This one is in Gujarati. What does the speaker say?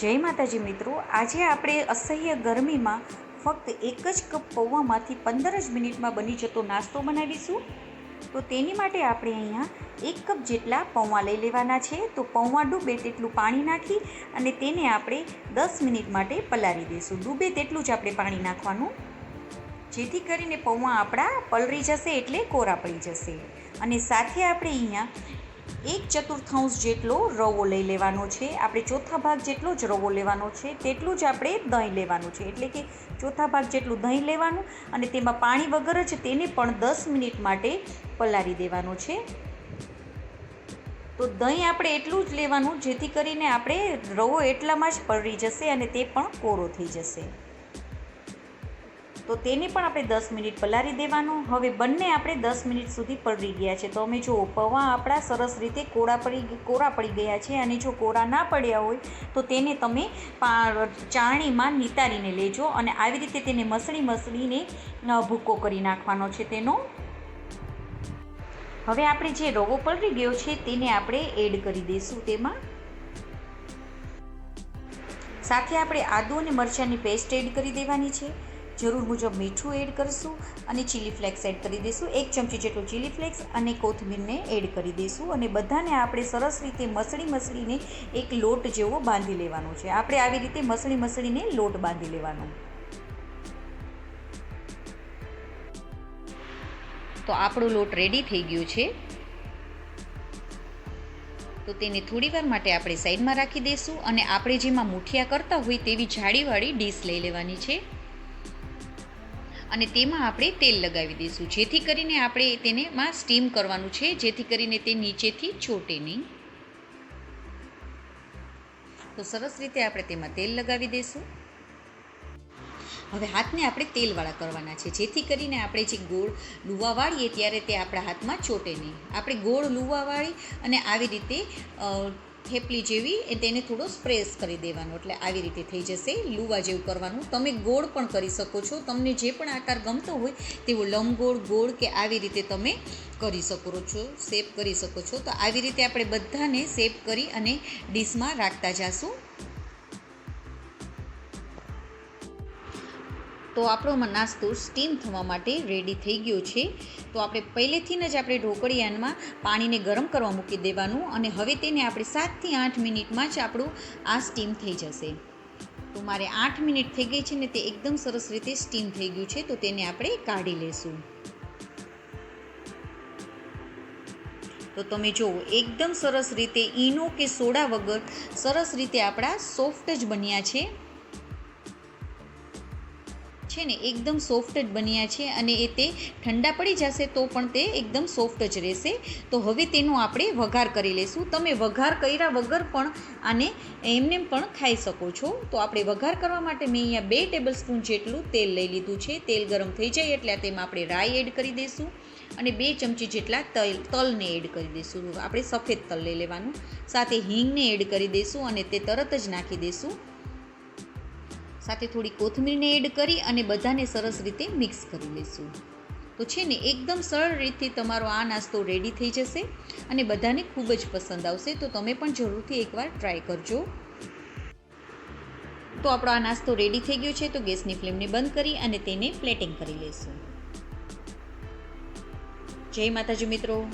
જય માતાજી મિત્રો. આજે આપણે અસહ્ય ગરમીમાં ફક્ત એક જ કપ પૌવામાંથી પંદર જ મિનિટમાં બની જતો નાસ્તો બનાવીશું. તો તેની માટે આપણે અહીંયા એક કપ જેટલા પૌવા લઈ લેવાના છે. તો પૌવા ડૂબે તેટલું પાણી નાખી અને તેને આપણે દસ મિનિટ માટે પલાળી દઈશું. ડૂબે તેટલું જ આપણે પાણી નાખવાનું. જેથી કરીને પૌવા આપણા પલળી જશે એટલે કોરા પડી જશે. અને સાથે આપણે અહીંયા એક ચતુર્થાંશ જેટલો રવો લઈ લેવાનો છે. આપણે ચોથા ભાગ જેટલો જ રવો લેવાનો છે, તેટલું જ આપણે દહીં લેવાનું છે. એટલે કે ચોથા ભાગ જેટલું દહીં લેવાનું અને તેમાં પાણી વગર જ તેને પણ દસ મિનિટ માટે પલાળી દેવાનું છે. તો દહીં આપણે એટલું જ લેવાનું જેથી કરીને આપણે રવો એટલામાં જ પલળી જશે અને તે પણ કોરો થઈ જશે. તો તેને પણ આપણે દસ મિનિટ પલાળી દેવાનું. હવે બંને આપણે દસ મિનિટ સુધી પલળી ગયા છે. તો અમે જો પૌવા આપણા સરસ રીતે કોરા પડી કોરા પડી ગયા છે અને જો કોરા ના પડ્યા હોય, તો તેને તમે પા ચાળણીમાં નિતારીને લેજો અને આવી રીતે તેને મસળી મસળીને ભૂકો કરી નાખવાનો છે તેનો. હવે આપણે જે રવો પલળી ગયો છે તેને આપણે એડ કરી દઈશું તેમાં. સાથે આપણે આદુ અને મરચાંની પેસ્ટ એડ કરી દેવાની છે. જરૂર મુજબ મીઠું એડ કરીશું અને ચીલી ફ્લેક્સ એડ કરી દઈશું. એક ચમચી જેટલું ચીલી ફ્લેક્સ અને કોથમીરને એડ કરી દઈશું. અને બધાને આપણે સરસ રીતે મસળી મસળીને એક લોટ જેવો બાંધી લેવાનો છે. આપણે આવી રીતે મસળી મસળીને લોટ બાંધી લેવાનો. તો આપણો લોટ રેડી થઈ ગયો છે. તો તેને થોડીવાર માટે આપણે સાઈડમાં રાખી દઈશું. અને આપણે જેમાં મુઠિયા કરતા હોય તેવી જાળીવાળી ડીશ લઈ લેવાની છે. અને તેમાં આપણે તેલ લગાવી દઈશું. જેથી કરીને આપણે તેને માં સ્ટીમ કરવાનું છે. જેથી કરીને તે નીચેથી ચોટે નહીં. તો સરસ રીતે આપણે તેમાં તેલ લગાવી દઈશું. હવે હાથને આપણે તેલવાળા કરવાના છે. જેથી કરીને આપણે જે ગોળ લુવા વાળીએ ત્યારે તે આપણા હાથમાં ચોટે નહીં. આપણે ગોળ લુવા વાળી અને આવી રીતે થેપલી જેવી એ તેને થોડો સ્પ્રેસ કરી દેવાનો. એટલે આવી રીતે થઈ જશે, લુવા જેવું કરવાનું. તમે ગોળ પણ કરી શકો છો. તમને જે પણ આકાર ગમતો હોય તેવો લંબગોળ, ગોળ કે આવી રીતે તમે કરી શકો છો, શેપ કરી શકો છો. તો આવી રીતે આપણે બધાને શેપ કરી અને ડીશમાં રાખતા જાશું. તો આપણો નાસ્તો સ્ટીમ થવા માટે રેડી થઈ ગયો છે. તો આપણે પહેલેથી જ આપણે ઢોકળિયાનમાં પાણીને ગરમ કરવા મૂકી દેવાનું અને હવે તેને આપણે સાતથી આઠ મિનિટમાં જ આપણું આ સ્ટીમ થઈ જશે. તો મારે આઠ મિનિટ થઈ ગઈ છે ને તે એકદમ સરસ રીતે સ્ટીમ થઈ ગયું છે, તો તેને આપણે કાઢી લેશું. તો તમે જુઓ એકદમ સરસ રીતે ઈનો કે સોડા વગર સરસ રીતે આપણા સોફ્ટ જ બન્યા છે. છે ને, એકદમ સોફ્ટ જ બન્યા છે અને એ તે ઠંડા પડી જશે તો પણ તે એકદમ સોફ્ટ જ રહેશે. તો હવે તેનો આપણે વઘાર કરી લઈશું તમે વઘાર કર્યા વગર પણ આને એમને પણ ખાઈ શકો છો. તો આપણે વઘાર કરવા માટે મેં અહીંયા બે ટેબલ સ્પૂન જેટલું તેલ લઈ લીધું છે. તેલ ગરમ થઈ જાય એટલે તેમાં આપણે રાઈ એડ કરી દઈશું અને બે ચમચી જેટલા તલ, તલને એડ કરી દઈશું આપણે સફેદ તલ લઈ લેવાનું. સાથે હિંગને એડ કરી દઈશું અને તે તરત જ નાખી દઈશું સાથે થોડી કોથમીરને એડ કરી અને બધાને સરસ રીતે મિક્સ કરી લઈશું તો છે ને, એકદમ સરળ રીતે તમારો આ નાસ્તો રેડી થઈ જશે અને બધાને ખૂબ જ પસંદ આવશે, તો તમે પણ જરૂરથી એકવાર ટ્રાય કરજો. તો આપણો આ નાસ્તો રેડી થઈ ગયો છે, તો ગેસની ફ્લેમને બંધ કરી અને તેને પ્લેટિંગ કરી લઈશું જય માતાજી મિત્રો.